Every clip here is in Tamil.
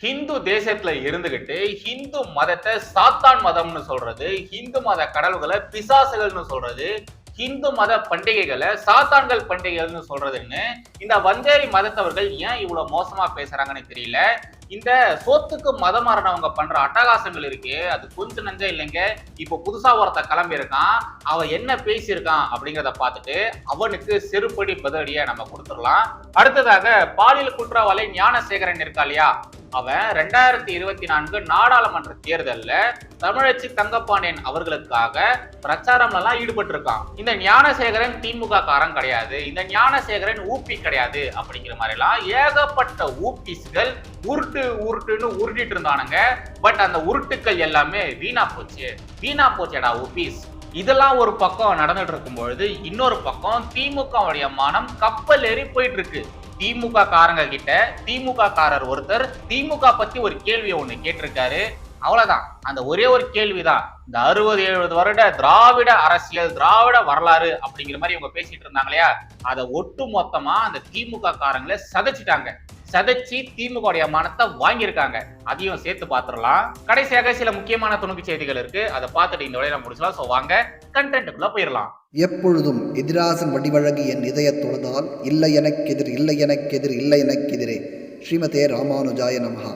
ஹிந்து தேசத்துல இருந்துகிட்டு ஹிந்து மதத்தை சாத்தான் மதம்னு சொல்றது ஹிந்து மத கடவுள்களை பிசாசுகள்னு சொல்றது ஹிந்து மத பண்டிகைகளை சாத்தான்கள் பண்டிகைகள்னு சொல்றதுன்னு இந்த வந்தேரி மதத்தவர்கள் ஏன் இவ்வளவு மோசமா பேசுறாங்கன்னு தெரியல? இந்த சோத்துக்கு மதம் மாறினவங்க பண்ற அட்டகாசங்கள் இருக்கு அது கொஞ்சம் நஞ்சம் இல்லைங்க. இப்போ புதுசா ஒருத்த கிளம்பி இருக்கான் அவன் என்ன பேசியிருக்கான் அப்படிங்கிறத பார்த்துட்டு அவனுக்கு செருப்படி பதிலடியை நம்ம கொடுத்துடலாம். அடுத்ததாக பாலியல் குற்றவாளி ஞானசேகரன் இருக்கா இல்லையா? அவன் ரெண்டாயிரத்தி இருபத்தி நான்கு நாடாளுமன்ற தேர்தலில் தமிழச்சி தங்கப்பாண்டியன் அவர்களுக்காக பிரச்சாரம்லாம் எல்லாம் ஈடுபட்டு இருக்கான் இந்த ஞானசேகரன் திமுக காரம் கிடையாது. இந்த ஞானசேகரன் ஊப்பி கிடையாது அப்படிங்கிற மாதிரிலாம் ஏகப்பட்ட ஊப்பிஸ்கள் உருட்டு உருட்டுன்னு உருட்டிட்டு இருந்தானுங்க பட் அந்த உருட்டுக்கள் எல்லாமே வீணா போச்சு. வீணா போச்சேடா ஊப்பிஸ் இதெல்லாம் ஒரு பக்கம் நடந்துட்டு இருக்கும் பொழுது இன்னொரு பக்கம் திமுகவுடைய மானம் கப்பல் ஏறி போயிட்டு இருக்கு திமுக காரங்க கிட்ட திமுக காரர் ஒருத்தர் திமுக பத்தி ஒரு கேள்வியை ஒண்ணு கேட்டிருக்காரு. அவ்வளவுதான். அந்த ஒரே ஒரு கேள்விதான். இந்த அறுபது எழுபது வருட திராவிட அரசியல் திராவிட வரலாறு அப்படிங்கிற மாதிரி இவங்க பேசிட்டு இருந்தாங்க இல்லையா? அதை ஒட்டு மொத்தமா அந்த திமுக காரங்களை சதைச்சிட்டாங்க சதைச்சி திமுக உடைய மானத்தை வாங்கியிருக்காங்க. அதையும் சேர்த்து பார்த்துடலாம். கடைசியாக சில முக்கியமான துணுக்கு செய்திகள் இருக்கு. அதை பார்த்துட்டு இந்த விளையாட முடிச்சலாம் ஸோ வாங்க கண்டென்ட்டுக்குள்ள போயிடலாம். எப்பொழுதும் எதிராசன் வடிவழகு என் இதயத் தொழுதால் இல்லை எனக்கெதிர் இல்லை எனக்கெதிர் இல்லை எனக்கெதிரே ஸ்ரீமதே ராமானுஜாய நமஹா.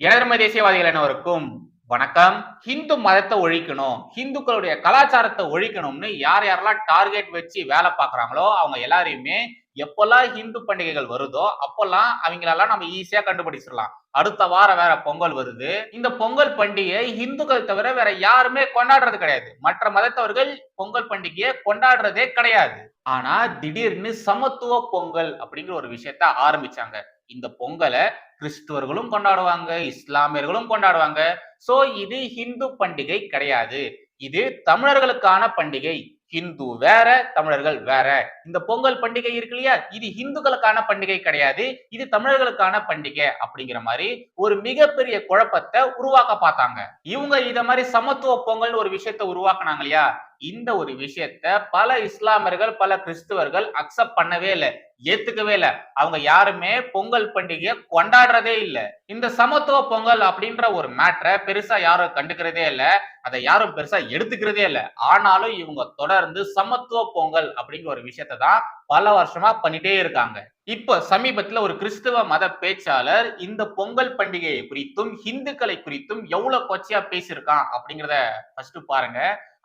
எனதர்ம தேசியவாதிகள் அனைவருக்கும் வணக்கம். ஹிந்து மதத்தை ஒழிக்கணும். ஹிந்துக்களுடைய கலாச்சாரத்தை ஒழிக்கணும்னு யார் யாரெல்லாம் டார்கெட் வச்சு வேலை பார்க்குறாங்களோ அவங்க எல்லாரையுமே எப்பெல்லாம் ஹிந்து பண்டிகைகள் வருதோ அப்பெல்லாம் அவங்களெல்லாம் நம்ம ஈஸியா கண்டுபிடிச்சிடலாம். அடுத்த வாரம் வேற பொங்கல் வருது. இந்த பொங்கல் பண்டிகை இந்துக்கள் தவிர வேற யாருமே கொண்டாடுறது கிடையாது. மற்ற மதத்தவர்கள் பொங்கல் பண்டிகையை கொண்டாடுறதே கிடையாது. ஆனா திடீர்னு சமத்துவ பொங்கல் அப்படிங்கிற ஒரு விஷயத்த ஆரம்பிச்சாங்க. இந்த பொங்கலை கிறிஸ்துவர்களும் கொண்டாடுவாங்க இஸ்லாமியர்களும் கொண்டாடுவாங்க. சோ இது ஹிந்து பண்டிகை கிடையாது. இது தமிழர்களுக்கான பண்டிகை. ஹிந்து வேற தமிழர்கள் வேற. இந்த பொங்கல் பண்டிகை இருக்கு இல்லையா? இது ஹிந்துக்களுக்கான பண்டிகை கிடையாது. இது தமிழர்களுக்கான பண்டிகை அப்படிங்கிற மாதிரி ஒரு மிகப்பெரிய குழப்பத்தை உருவாக்க பார்த்தாங்க. இவங்க இத மாதிரி சமத்துவ பொங்கல்னு ஒரு விஷயத்த உருவாக்குனாங்க இல்லையா? இந்த ஒரு விஷயத்த பல இஸ்லாமியர்கள் பல கிறிஸ்துவர்கள் அக்செப்ட் பண்ணவே இல்லை ஏத்துக்கவே இல்லை. அவங்க யாருமே பொங்கல் பண்டிகையை கொண்டாடுறதே இல்லை. இந்த சமத்துவ பொங்கல் அப்படின்ற ஒரு மேட்ரை பெருசா யாரும் கண்டுக்கிறதே இல்லை. அதை யாரும் பெருசா எடுத்துக்கிறதே இல்லை. ஆனாலும் இவங்க தொடர்ந்து சமத்துவ பொங்கல் அப்படிங்கிற ஒரு விஷயத்தை தான் பல வருஷமா பண்ணிட்டே இருக்காங்க. இப்ப சமீபத்துல ஒரு கிறிஸ்துவ மத பேச்சாளர் இந்த பொங்கல் பண்டிகையை குறித்தும் இந்துக்களை குறித்தும் எவ்வளவு கொச்சையா பேசியிருக்கான் அப்படிங்கிறத ஃபர்ஸ்ட் பாருங்க.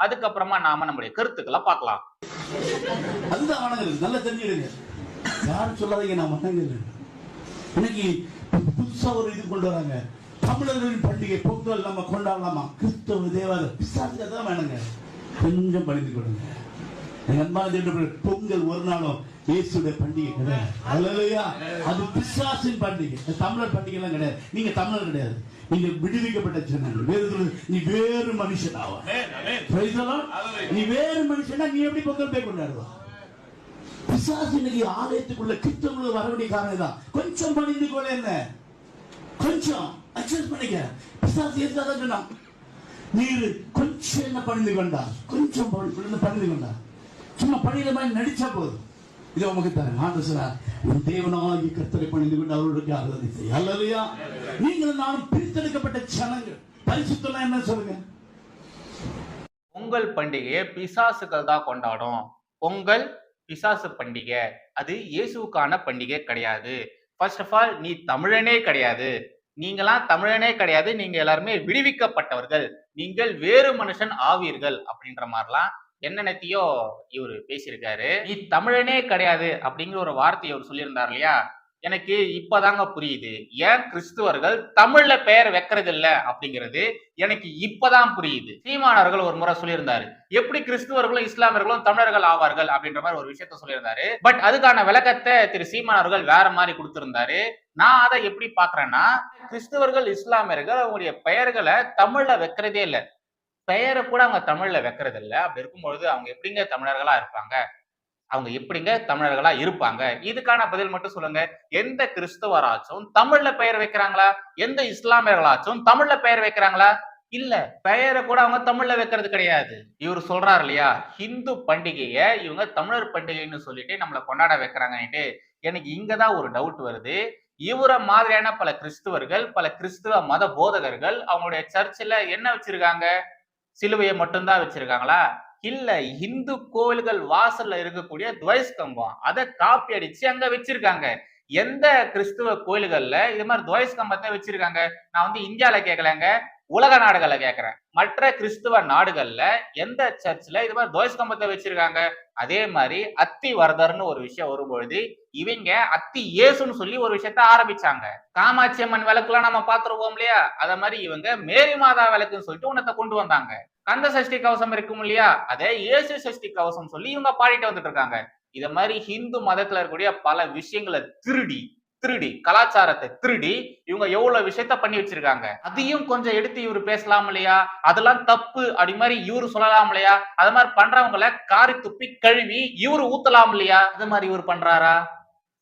அதுக்கப்புறமா நாம நம்முடைய கருத்துக்களை பார்க்கலாம். அந்த வணங்குறது நல்லா தெரிஞ்சிடுங்க யாரும் சொல்லாதீங்க நான் வணங்குறேன் இன்னைக்கு புதுசா ஒரு இது கொண்டு வராங்க. தமிழர்களின் பண்டிகை பொங்கல் நம்ம கொண்டாடலாமா? கிறிஸ்தவ தேவாத பிசாசுக்கு தான் வேணுங்க. கொஞ்சம் பணிந்து கொடுங்க பொங்கல் ஒரு நாளும் இயேசுடைய பண்டிகை கிடையாது. அது பிசாசின் பண்டிகை. தமிழர் பண்டிகை எல்லாம் கிடையாது. நீங்க தமிழர் கிடையாது. நீங்க விடுவிக்கப்பட்ட ஜனங்கள். வேறு நீ வேறு மனுஷன் ஆவா. Praise the Lord. நீ வேறு மனுஷனா நீ எப்படி பொங்கல் போய் கொண்டாடுவா? பிசாசு இன்னைக்கு ஆலயத்துக்குள்ள கிறிஸ்தவங்களுக்கு வர வேண்டிய காரணம் தான் கொஞ்சம் பணிந்து கொள்ள என்ன? கொஞ்சம் அட்ஜஸ்ட் பண்ணிக்க. பிசாசு ஏற்காதான் சொன்னான்? நீர் கொஞ்சம் என்ன பணிந்து கொண்டா கொஞ்சம் பணி- பணிந்து கொண்டா சும்மா பணியில மாதிரி நடிச்சா போதும். இது உமக்கு தரேன். ஆண்டு சார் உன் தேவனாகி கர்த்தரை பணிந்து கொண்டு அவர்களுக்கு ஆராதனை செய்ய அல்லலையா நீங்கள் நானும் பிரித்தெடுக்கப்பட்ட சனங்கள் பரிசுத்தெல்லாம் என்ன சொல்லுங்க? பொங்கல் பண்டிகையை பிசாசுகள் தான் கொண்டாடும். பொங்கல் பிசாசு பண்டிகை அது இயேசுக்கான பண்டிகை கிடையாது. ஃபர்ஸ்ட் ஆஃப் ஆல் நீ தமிழனே கிடையாது. நீங்களாம் தமிழனே கிடையாது. நீங்க எல்லாருமே விடுவிக்கப்பட்டவர்கள். நீங்கள் வேறு மனுஷன் ஆவீர்கள் அப்படின்ற மாதிரிலாம் என்னென்னத்தையோ இவர் பேசியிருக்காரு. நீ தமிழனே கிடையாது அப்படிங்கிற ஒரு வார்த்தையை அவர் சொல்லியிருந்தார் இல்லையா? எனக்கு இப்பதாங்க புரியுது. ஏன் கிறிஸ்துவர்கள் தமிழ்ல பெயர் வைக்கிறது இல்ல அப்படிங்கிறது எனக்கு இப்பதான் புரியுது. சீமானவர்கள் ஒரு முறை சொல்லியிருந்தாரு. எப்படி கிறிஸ்துவர்களும் இஸ்லாமியர்களும் தமிழர்கள் ஆவார்கள் அப்படின்ற மாதிரி ஒரு விஷயத்த சொல்லியிருந்தாரு. பட் அதுக்கான விளக்கத்தை திரு சீமானவர்கள் வேற மாதிரி கொடுத்திருந்தாரு. நான் அதை எப்படி பாக்குறேன்னா கிறிஸ்துவர்கள் இஸ்லாமியர்கள் அவங்களுடைய பெயர்களை தமிழ்ல வைக்கிறதே இல்லை. பெயரை கூட அவங்க தமிழ்ல வைக்கிறது இல்லை அப்படி இருக்கும்பொழுது அவங்க எப்படிங்க தமிழர்களா இருப்பாங்க? அவங்க எப்படிங்க தமிழர்களா இருப்பாங்க? இதுக்கான பதில் மட்டும் சொல்லுங்க. எந்த கிறிஸ்தவராச்சும் தமிழ்ல பெயர் வைக்கிறாங்களா? எந்த இஸ்லாமியர்களாச்சும் தமிழ்ல பெயர் வைக்கிறாங்களா? இல்ல பெயரை கூட அவங்க தமிழ்ல வைக்கிறது கிடையாது. இவர் சொல்றாரு இல்லையா? ஹிந்து பண்டிகைய இவங்க தமிழர் பண்டிகைன்னு சொல்லிட்டு நம்மளை கொண்டாட வைக்கிறாங்கன்ட்டு எனக்கு இங்கதான் ஒரு டவுட் வருது. இவரை மாதிரியான பல கிறிஸ்துவர்கள் பல கிறிஸ்துவ மத போதகர்கள் அவங்களுடைய சர்ச்சில் என்ன வச்சிருக்காங்க? சிலுவையை மட்டும்தான் வச்சிருக்காங்களா? இல்ல இந்து கோவில்கள் வாசல்ல இருக்கக்கூடிய துவைஸ் கம்பம் அதை காப்பி அடிச்சு அங்க வச்சிருக்காங்க. எந்த கிறிஸ்துவ கோயில்கள்ல இது மாதிரி துவைஸ் கம்பத்தை வச்சிருக்காங்க? நான் வந்து இந்தியால கேட்கலங்க உலக நாடுகள்ல கேட்கிறேன் மற்ற கிறிஸ்துவ நாடுகள்ல எந்த சர்ச்ல இது மாதிரி துவைஸ் கம்பத்தை வச்சிருக்காங்க? அதே மாதிரி அத்தி வரதர்னு ஒரு விஷயம் வரும்பொழுது இவங்க அத்தி இயேசுன்னு சொல்லி ஒரு விஷயத்த ஆரம்பிச்சாங்க. காமாட்சி அம்மன் விளக்குலாம் நம்ம பாத்துருவோம் இல்லையா? அத மாதிரி இவங்க மேரி மாதா விளக்குன்னு சொல்லிட்டு உன்னத்தை கொண்டு வந்தாங்க. கந்த சஷ்டி கவசம் இருக்கும் இல்லையா? அதே இயேசு சஷ்டி கவசம் சொல்லி இவங்க பாடிட்டு வந்துட்டு இருக்காங்க. இத மாதிரி ஹிந்து மதத்துல இருக்கக்கூடிய பல விஷயங்களை திருடி திருடி கலாச்சாரத்தை திருடி இவங்க எவ்வளவு விஷயத்த பண்ணி வச்சிருக்காங்க? அதையும் கொஞ்சம் எடுத்து இவரு பேசலாம் இல்லையா? அதெல்லாம் தப்பு அப்படி மாதிரி இவரு சொல்லலாம் இல்லையா? அது மாதிரி பண்றவங்கள காரி துப்பி கழுவி இவரு ஊத்தலாம் இல்லையா? அது மாதிரி இவர் பண்றாரா?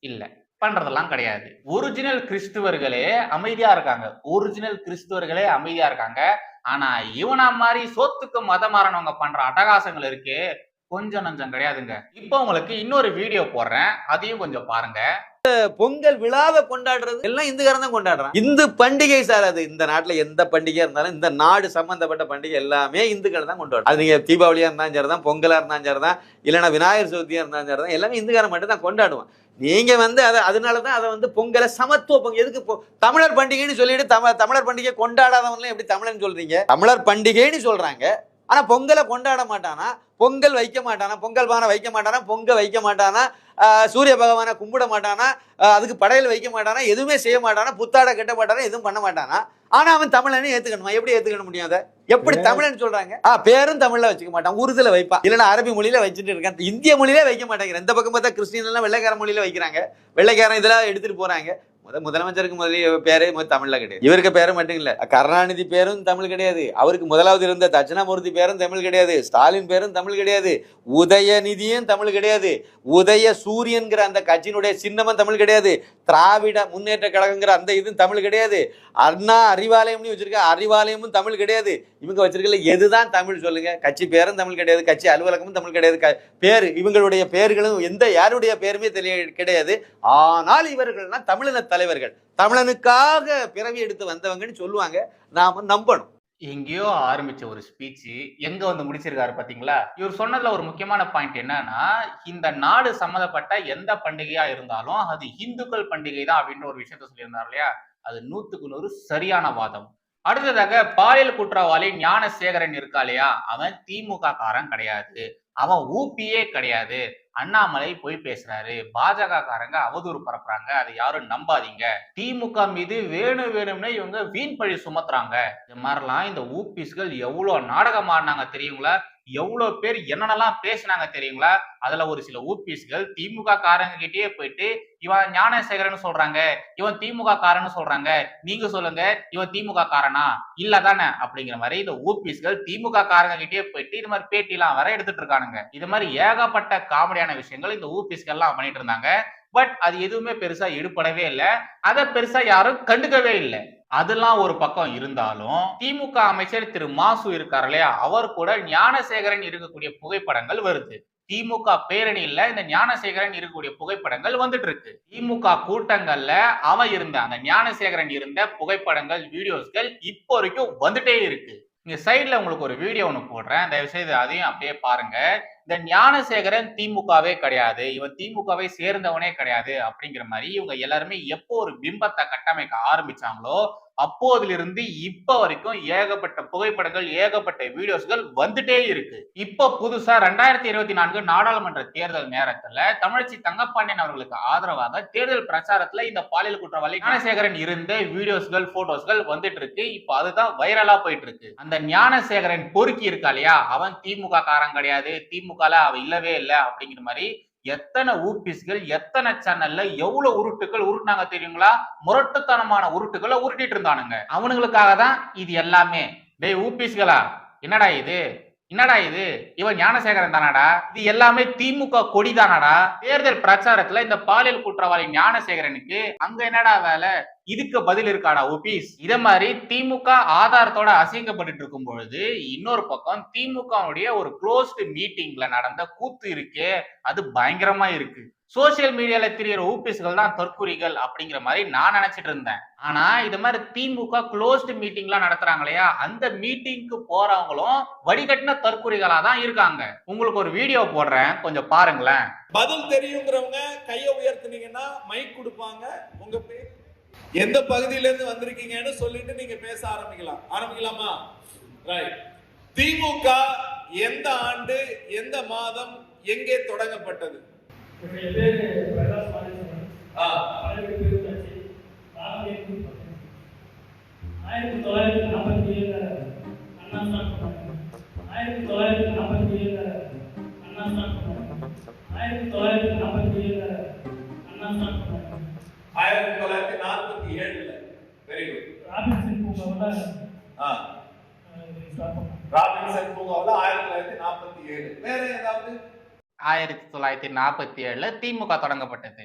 இல்ல. பண்றதெல்லாம் கிடையாது. ஒரிஜினல் கிறிஸ்துவர்களே அமைதியா இருக்காங்க. ஒரிஜினல் கிறிஸ்துவர்களே அமைதியா இருக்காங்க. ஆனா இவனா மாதிரி சொத்துக்கு மதம் மாறினவங்க பண்ற அட்டகாசங்கள் இருக்கு கொஞ்சம் நஞ்சம் கிடையாதுங்க. இப்போ உங்களுக்கு இன்னொரு வீடியோ போடுறேன். அதையும் கொஞ்சம் பாருங்க. பொங்கல் விழாவை கொண்டாடுறது? எல்லாம் இந்துக்காரன் தான் கொண்டாடுறான். இந்து பண்டிகை சார் அது. இந்த நாட்டுல எந்த பண்டிகையா இருந்தாலும் இந்த நாடு சம்பந்தப்பட்ட பண்டிகை எல்லாமே இந்துக்கள் தான் கொண்டாடும். அது நீங்க தீபாவளியா இருந்தாலும் சரிதான் பொங்கலா இருந்தாலும் சரிதான் இல்லைன்னா விநாயகர் சதுர்த்தியா இருந்தாலும் சரிதான் எல்லாமே இந்துக்காரன் மட்டும் தான் கொண்டாடுவான். நீங்க வந்து அதை அதனால தான் அதை வந்து பொங்கலை சமத்துவ பொங்கல். எதுக்கு பொ- தமிழர் பண்டிகைன்னு சொல்லிட்டு தமிழ் தமிழர் பண்டிகை கொண்டாடாதவங்களாம் எப்படி தமிழன் சொல்றீங்க? தமிழர் பண்டிகைன்னு சொல்றாங்க. ஆனா பொங்கலை கொண்டாட மாட்டானா? பொங்கல் வைக்க மாட்டானா? பொங்கல் பானை வைக்க மாட்டானா? பொங்க வைக்க மாட்டானா? சூரிய பகவானை கும்பிட மாட்டானா? அதுக்கு படையல் வைக்க மாட்டானா? எதுவுமே செய்ய மாட்டானா? புத்தாடை கட்ட மாட்டானா? எதுவும் பண்ண மாட்டானா? ஆனா அவன் தமிழனே ஏத்துக்கணுமா? எப்படி ஏத்துக்கணும் முடியும் அதை எப்படி தமிழன் சொல்றாங்க? ஆ பேரும் தமிழ்ல வச்சுக்க மாட்டான். உருதுல வைப்பான் இல்லைன்னா அரபி மொழியில வச்சுட்டு இருக்கான். இந்திய மொழியிலே வைக்க மாட்டேங்கிறேன். இந்த பக்கம் பார்த்தா கிறிஸ்டின் எல்லாம் வெள்ளைக்கார மொழியில வைக்கிறாங்க. வெள்ளைக்காரன் இதெல்லாம் எடுத்துட்டு போறாங்க. முத முதலமைச்சருக்கு முதலிய பேரே தமிழில் தமிழ்ல கிடையாது. இவருக்கு பேரும் மட்டும் இல்ல. கருணாநிதி பேரும் தமிழ் கிடையாது. அவருக்கு முதலாவது இருந்த தட்சிணாமூர்த்தி பேரும் தமிழ் கிடையாது. ஸ்டாலின் பேரும் தமிழ் கிடையாது. உதயநிதியும் தமிழ் கிடையாது. உதய சூரியன்கிற அந்த கட்சியினுடைய சின்னமும் தமிழ் கிடையாது. திராவிட முன்னேற்ற கழகங்கிற அந்த இதுவும் தமிழ் கிடையாது. அண்ணா அறிவாலயம்னு வச்சிருக்க அறிவாலயமும் தமிழ் கிடையாது. இவங்க வச்சிருக்கல எதுதான் தமிழ் சொல்லுங்க. கட்சி பேரும் தமிழ் கிடையாது. கட்சி அலுவலகமும் தமிழ் கிடையாது. பேர் இவங்களுடைய பேர்களும் எந்த யாருடைய பேருமே தெரிய கிடையாது. ஆனால் இவர்கள்லாம் தமிழின தலைவர்கள். தமிழனுக்காக பிறவி எடுத்து வந்தவங்கன்னு சொல்லுவாங்க. நாம நம்பணும். எங்கேயோ ஆரம்பிச்ச ஒரு ஸ்பீச் எங்க வந்து முடிச்சிருக்காரு பாத்தீங்களா? இவர் சொன்னதுல ஒரு முக்கியமான பாயிண்ட் என்னன்னா இந்த நாடு சம்மந்தப்பட்ட எந்த பண்டிகையா இருந்தாலும் அது இந்துக்கள் பண்டிகை தான் அப்படின்ற ஒரு விஷயத்த சொல்லியிருந்தார் இல்லையா? அது நூத்துக்கு நூறு சரியான வாதம். அடுத்ததாக பாலியல் குற்றவாளி ஞானசேகரன் இருக்கா இல்லையா? அவன் திமுக காரன் கிடையாது. அவன் ஊபியே கிடையாது. அண்ணாமலை போய் பேசுறாரு. பாஜக காரங்க அவதூறு பரப்புறாங்க. அதை யாரும் நம்பாதீங்க. திமுக மீது வேணும் வேணும்னே இவங்க வீண் பழி சுமத்துறாங்க. இது மாதிரிலாம் இந்த ஊபிஸ்கள் எவ்வளவு நாடகம் ஆடினாங்க தெரியுங்களா? எவ்வளவு பேர் என்னென்னலாம் பேசினாங்க தெரியுங்களா? அதுல ஒரு சில ஊபிஸ்கள் திமுக காரங்ககிட்டயே போயிட்டு இவன் ஞானசேகரன் சொல்றாங்க இவன் திமுக காரன்னு சொல்றாங்க நீங்க சொல்லுங்க இவன் திமுக காரனா? இல்ல தானே? அப்படிங்கிற மாதிரி இந்த ஊபிஸ்கள் திமுக காரங்க போயிட்டு இது மாதிரி பேட்டி எல்லாம் வர எடுத்துட்டு இருக்கானுங்க. இது மாதிரி ஏகப்பட்ட காமெடியான விஷயங்கள் இந்த ஊபிஸ்கள்லாம் பண்ணிட்டு இருந்தாங்க. பட் அது எதுவுமே பெருசா எடுபடவே இல்லை. அதை பெருசா யாரும் கண்டுக்கவே இல்லை. அதெல்லாம் ஒரு பக்கம் இருந்தாலும் திமுக அமைச்சர் திரு. மாசு இருக்கார் இல்லையா? அவர் கூட ஞானசேகரன் இருக்கக்கூடிய புகைப்படங்கள் வருது. திமுக பேரணியில இந்த ஞானசேகரன் இருக்கக்கூடிய புகைப்படங்கள் வந்துட்டு இருக்கு. திமுக கூட்டங்கள்ல அவன் இருந்த அந்த ஞானசேகரன் இருந்த புகைப்படங்கள் வீடியோஸ்கள் இப்போ வரைக்கும் வந்துட்டே இருக்கு. இங்க சைட்ல உங்களுக்கு ஒரு வீடியோ ஒன்று போடுறேன். தயவு செய்து அதையும் அப்படியே பாருங்க. இந்த ஞானசேகரன் திமுகவே கிடையாது. இவன் திமுகவை சேர்ந்தவனே கிடையாது. அப்படிங்கிற மாதிரி இவங்க எல்லாருமே எப்போ ஒரு பிம்பத்தை கட்டமைக்க ஆரம்பிச்சாங்களோ அப்போதிலிருந்து இப்ப வரைக்கும் ஏகப்பட்ட புகைப்படங்கள் ஏகப்பட்ட வீடியோஸ்கள் வந்துட்டே இருக்கு. இப்ப புதுசா ரெண்டாயிரத்தி இருபத்தி நான்கு நாடாளுமன்ற தேர்தல் நேரத்துல தமிழச்சி தங்கப்பாண்டியன் அவர்களுக்கு ஆதரவாக தேர்தல் பிரச்சாரத்துல இந்த பாலியல் குற்றவாளி ஞானசேகரன் இருந்த வீடியோஸ்கள் போட்டோஸ்கள் வந்துட்டு இருக்கு. இப்ப அதுதான் வைரலா போயிட்டு இருக்கு. அந்த ஞானசேகரன் பொறுக்கி இருக்கா இல்லையா? அவன் திமுக காரன் கிடையாது. திமுக அவ இல்லவே இல்லை அப்படிங்கிற மாதிரி எத்தனை ஊபிஸ்கள் எத்தனை சேனல்ல எவ்வளவு உருட்டுகள் உருட்டுனாங்க தெரியுங்களா? முரட்டுத்தனமான உருட்டுகளை உருட்டிட்டு இருந்தானுங்க. அவனுங்களுக்காக தான் இது எல்லாமே. டேய் ஊபிஸ்களா? என்னடா இது? என்னடா இது? இவன் ஞானசேகரன் தானாடா? இது எல்லாமே திமுக கொடி தானாடா? தேர்தல் பிரச்சாரத்துல இந்த பாலியல் குற்றவாளி ஞானசேகரனுக்கு அங்க என்னடா வேலை? இதுக்கு பதில் இருக்காடா ஓபிஸ் இத மாதிரி திமுக ஆதாரத்தோட அசிங்கப்பட்டு இருக்கும் பொழுது இன்னொரு பக்கம் திமுகவுடைய ஒரு க்ளோஸ்டு மீட்டிங்ல நடந்த கூத்து இருக்கே அது பயங்கரமா இருக்கு. சோசியல் மீடியால தெரியற ஊபிஸ்கள் தான் தற்குறிகள் அப்படிங்கிற மாதிரி நான் நினைச்சிட்டு இருந்தேன். ஆனா இது மாதிரி திமுக க்ளோஸ்டு மீட்டிங்லாம் நடத்துறாங்க இல்லையா அந்த மீட்டிங்க்கு போறவங்களும் வடிகட்டின தற்குறிகளா தான் இருக்காங்க. உங்களுக்கு ஒரு வீடியோ போடுறேன் கொஞ்சம் பாருங்களேன். பதில் தெரியுங்கிறவங்க கையை உயர்த்துனீங்கன்னா மைக் கொடுப்பாங்க. உங்க பேர்? எந்த பகுதியில இருந்து வந்திருக்கீங்கன்னு சொல்லிட்டு நீங்க பேச ஆரம்பிக்கலாம் ஆரம்பிக்கலாமா ரைட் திமுக எந்த ஆண்டு எந்த மாதம் எங்கே தொடங்கப்பட்டது. ஆயிரத்தி தொள்ளாயிரத்தி நாற்பத்தி பண்ணாங்க ஆயிரத்தி தொள்ளாயிரத்தி நாற்பத்தி ஏழுல பூங்காவில் ஆயிரத்தி தொள்ளாயிரத்தி நாற்பத்தி ஏழு. வேற ஏதாவது? ஆயிரத்தி தொள்ளாயிரத்தி நாற்பத்தி ஏழுல திமுக தொடங்கப்பட்டது.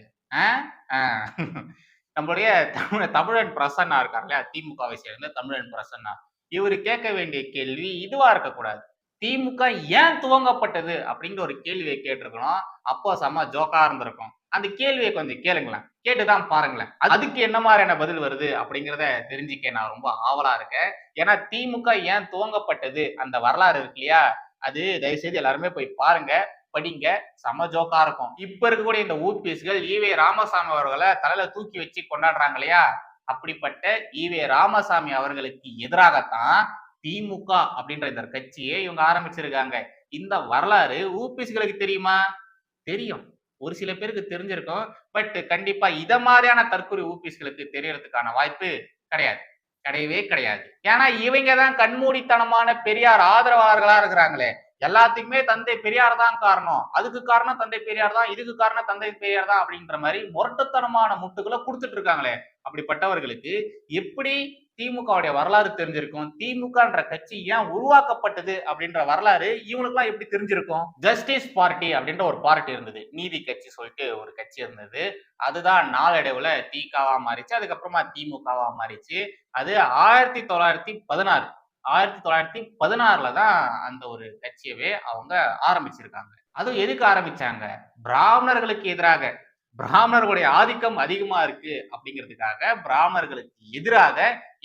நம்மளுடைய தமிழ தமிழன் பிரசன்னா இருக்கார் இல்லையா? திமுகவை சேர்ந்த தமிழன் பிரசன்னா. இவர் கேட்க வேண்டிய கேள்வி இதுவா இருக்கக்கூடாது. திமுக ஏன் துவங்கப்பட்டது அப்படிங்கிற ஒரு கேள்வியை கேட்டிருக்கணும். அப்போ செம்ம ஜோக்கா இருந்திருக்கும். அந்த கேள்வியை கொஞ்சம் கேளுங்களேன். கேட்டுதான் பாருங்களேன். அதுக்கு என்ன மாதிரியான பதில் வருது அப்படிங்கிறத தெரிஞ்சுக்க நான் ரொம்ப ஆவலா இருக்கேன். ஏன்னா திமுக ஏன் துவங்கப்பட்டது? அந்த வரலாறு இருக்கு இல்லையா? அது தயவு செய்து எல்லாருமே போய் பாருங்க படிங்க. செம ஜோக்கா இருக்கும். இப்ப இருக்கக்கூடிய இந்த ஊபிஎஸ்கள் ஈவே ராமசாமி அவர்களை தலையில தூக்கி வச்சு கொண்டாடுறாங்க இல்லையா? அப்படிப்பட்ட ஈவே ராமசாமி அவர்களுக்கு எதிராகத்தான் திமுக அப்படின்ற இந்த கட்சியை இவங்க ஆரம்பிச்சிருக்காங்க. இந்த வரலாறு ஊபிஎஸ்களுக்கு தெரியுமா? தெரியும். ஒரு சில பேருக்கு தெரிஞ்சிருக்கும். பட் கண்டிப்பா இத மாதிரியான தற்கொலை ஊபிஸ்களுக்கு தெரியறதுக்கான வாய்ப்பு கிடையாது. கிடையவே கிடையாது. ஏன்னா இவங்க தான் கண்மூடித்தனமான பெரியார் ஆதரவாளர்களா இருக்கிறாங்களே. எல்லாத்துக்குமே தந்தை பெரியார் தான் காரணம். அதுக்கு காரணம் தந்தை பெரியார் தான் இதுக்கு காரணம் தந்தை பெரியார் தான் அப்படின்ற மாதிரி முரட்டுத்தனமான முட்டுகளை கொடுத்துட்டு இருக்காங்களே. அப்படிப்பட்டவர்களுக்கு எப்படி திமுகவுடைய வரலாறு தெரிஞ்சிருக்கும்? திமுகன்ற கட்சி ஏன் உருவாக்கப்பட்டது அப்படின்ற வரலாறு இவங்களுக்குலாம் எப்படி தெரிஞ்சிருக்கும்? ஜஸ்டிஸ் பார்ட்டி அப்படின்ற ஒரு பார்ட்டி இருந்தது. நீதி கட்சி சொல்லிட்டு ஒரு கட்சி இருந்தது. அதுதான் நாளடைவுல திகாவா மாறிச்சு அதுக்கப்புறமா திமுகவா மாறிச்சு. அது ஆயிரத்தி தொள்ளாயிரத்தி பதினாறு. ஆயிரத்தி தொள்ளாயிரத்தி பதினாறுல தான் அந்த ஒரு கட்சியவே அவங்க ஆரம்பிச்சிருக்காங்க. அதுவும் எதுக்கு ஆரம்பிச்சாங்க? பிராமணர்களுக்கு எதிராக. பிராமணர்களுடைய ஆதிக்கம் அதிகமா இருக்கு அப்படிங்கிறதுக்காக பிராமணர்களுக்கு எதிராக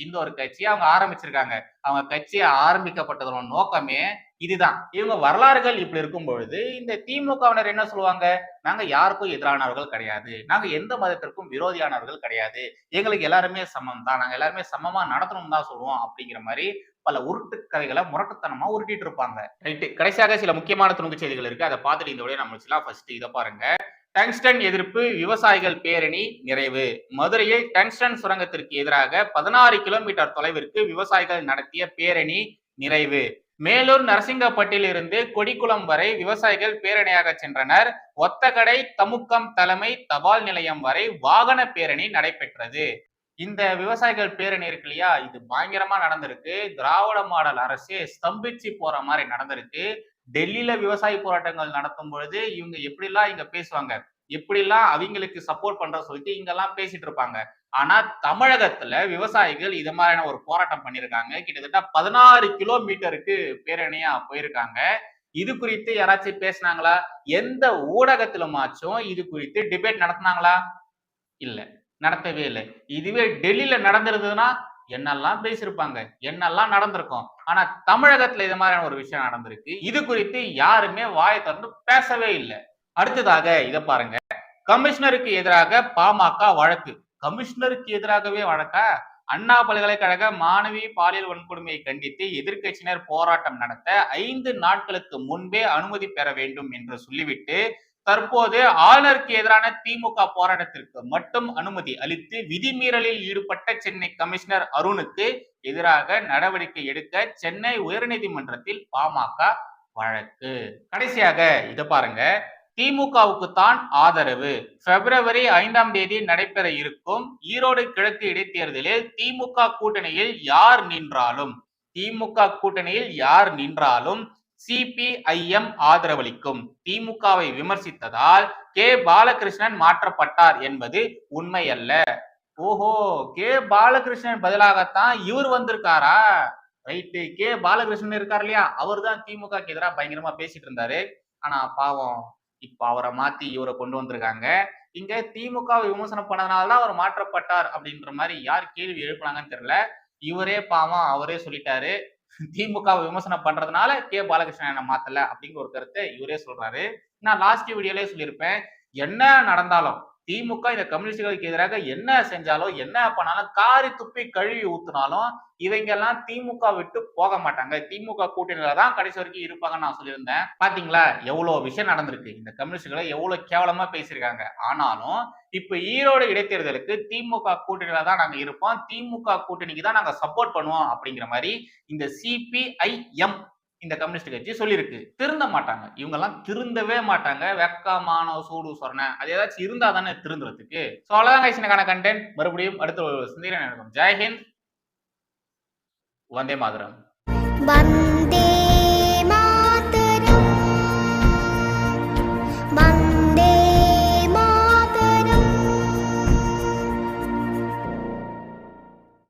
இந்த ஒரு கட்சியை அவங்க ஆரம்பிச்சிருக்காங்க. அவங்க கட்சியை ஆரம்பிக்கப்பட்டதோட நோக்கமே இதுதான். இவங்க வரலாறுகள் இப்படி இருக்கும் பொழுது இந்த திமுகவினர் என்ன சொல்லுவாங்க? நாங்க யாருக்கும் எதிரானவர்கள் கிடையாது. நாங்க எந்த மதத்திற்கும் விரோதியானவர்கள் கிடையாது. எங்களுக்கு எல்லாருமே சமம் தான் நாங்க எல்லாருமே சமமா நடத்தணும் தான் சொல்லுவோம் அப்படிங்கிற மாதிரி பல உருட்டு கதைகளை முரட்டுத்தனமா உருட்டிட்டு இருப்பாங்க. ரைட்டு கடைசியாக சில முக்கியமான துணுக்கு செய்திகள் இருக்கு. அதை பார்த்துட்டு இந்த விட நம்ம ஃபர்ஸ்ட் இதை பாருங்க. டங்ஸ்டன் எதிர்ப்பு விவசாயிகள் பேரணி நிறைவு. மதுரையில் டங்ஸ்டன் சுரங்கத்திற்கு எதிராக பதினாறு கிலோமீட்டர் தொலைவிற்கு விவசாயிகள் நடத்திய பேரணி நிறைவு. மேலூர் நரசிங்கப்பட்டில் இருந்து கொடிக்குளம் வரை விவசாயிகள் பேரணியாக சென்றனர். ஒத்தகடை தமுக்கம் தலைமை தபால் நிலையம் வரை வாகன பேரணி நடைபெற்றது. இந்த விவசாயிகள் பேரணி இருக்கு இல்லையா? இது பயங்கரமா நடந்திருக்கு. திராவிட மாடல் அரசு ஸ்தம்பிச்சு போற மாதிரி நடந்திருக்கு. டெல்லியில விவசாய போராட்டங்கள் நடத்தும் பொழுது இவங்க எப்படிலாம் இங்க பேசுவாங்க? எப்படிலாம் அவங்களுக்கு சப்போர்ட் பண்ற சொல்லிட்டு இங்கெல்லாம் பேசிட்டு இருப்பாங்க. ஆனா தமிழகத்துல விவசாயிகள் இது மாதிரியான ஒரு போராட்டம் பண்ணிருக்காங்க கிட்டத்தட்ட பதினாறு கிலோமீட்டருக்கு பேரணியா போயிருக்காங்க. இது குறித்து யாராச்சும் பேசினாங்களா? எந்த ஊடகத்திலுமாச்சும் இது குறித்து டிபேட் நடத்தினாங்களா? இல்ல நடத்தவே இல்லை. இதுவே டெல்லியில நடந்திருந்ததுன்னா என்னெல்லாம் பேசியிருப்பாங்க? என்னெல்லாம் நடந்திருக்கும்? ஆனா தமிழகத்துல இது மாதிரியான ஒரு விஷயம் நடந்திருக்கு. இது குறித்து யாருமே வாயை திறந்து பேசவே இல்லை. அடுத்ததாக இதை பாருங்க. கமிஷனருக்கு எதிராக பாமக வழக்கு. கமிஷனருக்கு எதிராகவே வழக்கா? அண்ணா பல்கலைக்கழக மாணவி பாலியல் வன்கொடுமையை கண்டித்து எதிர்க்கட்சியினர் போராட்டம் நடத்த ஐந்து நாட்களுக்கு முன்பே அனுமதி பெற வேண்டும் என்று சொல்லிவிட்டு தற்போது ஆளுநருக்கு எதிரான திமுக போராட்டத்திற்கு மட்டும் அனுமதி அளித்து விதிமீறலில் ஈடுபட்ட சென்னை கமிஷனர் அருணுக்கு எதிராக நடவடிக்கை எடுக்க சென்னை உயர்நீதிமன்றத்தில் பாமக வழக்கு. கடைசியாக இத பாருங்க. திமுகவுக்கு தான் ஆதரவு. பிப்ரவரி ஐந்தாம் தேதி நடைபெற இருக்கும் ஈரோடு கிழக்கு இடைத்தேர்தலில் திமுக கூட்டணியில் யார் நின்றாலும் திமுக கூட்டணியில் யார் நின்றாலும் சிபிஐஎம் ஆதரவளிக்கும். திமுகவை விமர்சித்ததால் கே பாலகிருஷ்ணன் மாற்றப்பட்டார் என்பது உண்மையல்ல. ஓஹோ கே பாலகிருஷ்ணன் பதிலாகத்தான் இவர் வந்திருக்காரா? ரைட்டு கே பாலகிருஷ்ணன் இருக்கார் இல்லையா? அவர் தான் திமுகக்கு எதிராக பயங்கரமா பேசிட்டு இருந்தாரு. ஆனா பாவம் இப்ப அவரை மாத்தி இவரை கொண்டு வந்திருக்காங்க. இங்க திமுக விமர்சனம் பண்ணதுனாலதான் அவர் மாற்றப்பட்டார் அப்படின்ற மாதிரி யார் கேள்வி எழுப்புனாங்கன்னு தெரியல. இவரே பாவம் அவரே சொல்லிட்டாரு. திமுக விமர்சனம் பண்றதுனால கே. பாலகிருஷ்ணன் என்ன மாத்தல அப்படிங்கிற ஒரு கருத்தை இவரே சொல்றாரு. நான் லாஸ்ட் வீடியோலயே சொல்லியிருப்பேன். என்ன நடந்தாலும் திமுக இந்த கம்யூனிஸ்டுகளுக்கு எதிராக என்ன செஞ்சாலும் என்ன பண்ணாலும் காரி துப்பி கழுவி ஊத்துனாலும் இவங்க எல்லாம் திமுக விட்டு போக மாட்டாங்க. திமுக கூட்டணியில தான் கடைசி வரைக்கும் இருப்பாங்கன்னு நான் சொல்லியிருந்தேன். பாத்தீங்களா? எவ்வளவு விஷயம் நடந்திருக்கு. இந்த கம்யூனிஸ்டுகளை எவ்வளவு கேவலமா பேசியிருக்காங்க. ஆனாலும் இப்ப ஈரோடு இடைத்தேர்தலுக்கு திமுக கூட்டணியில தான் நாங்க இருப்போம். திமுக கூட்டணிக்கு தான் நாங்க சப்போர்ட் பண்ணுவோம் அப்படிங்கிற மாதிரி இந்த சிபிஐஎம் இந்த கம்யூனிஸ்ட் கட்சி சொல்லியிருக்கு. திருந்த மாட்டாங்க. இவங்க எல்லாம் திருந்தவே மாட்டாங்க. வெக்கமான சூடு சொரண. அது ஏதாச்சும் இருந்தா தானே திருந்துறதுக்கு. ஸோ அவ்வளோதான் கைசினக்கான கண்டென்ட் மறுபடியும் அடுத்த ஒரு சிந்தனை நடக்கும் ஜெய்ஹிந்த் வந்தே மாதரம்.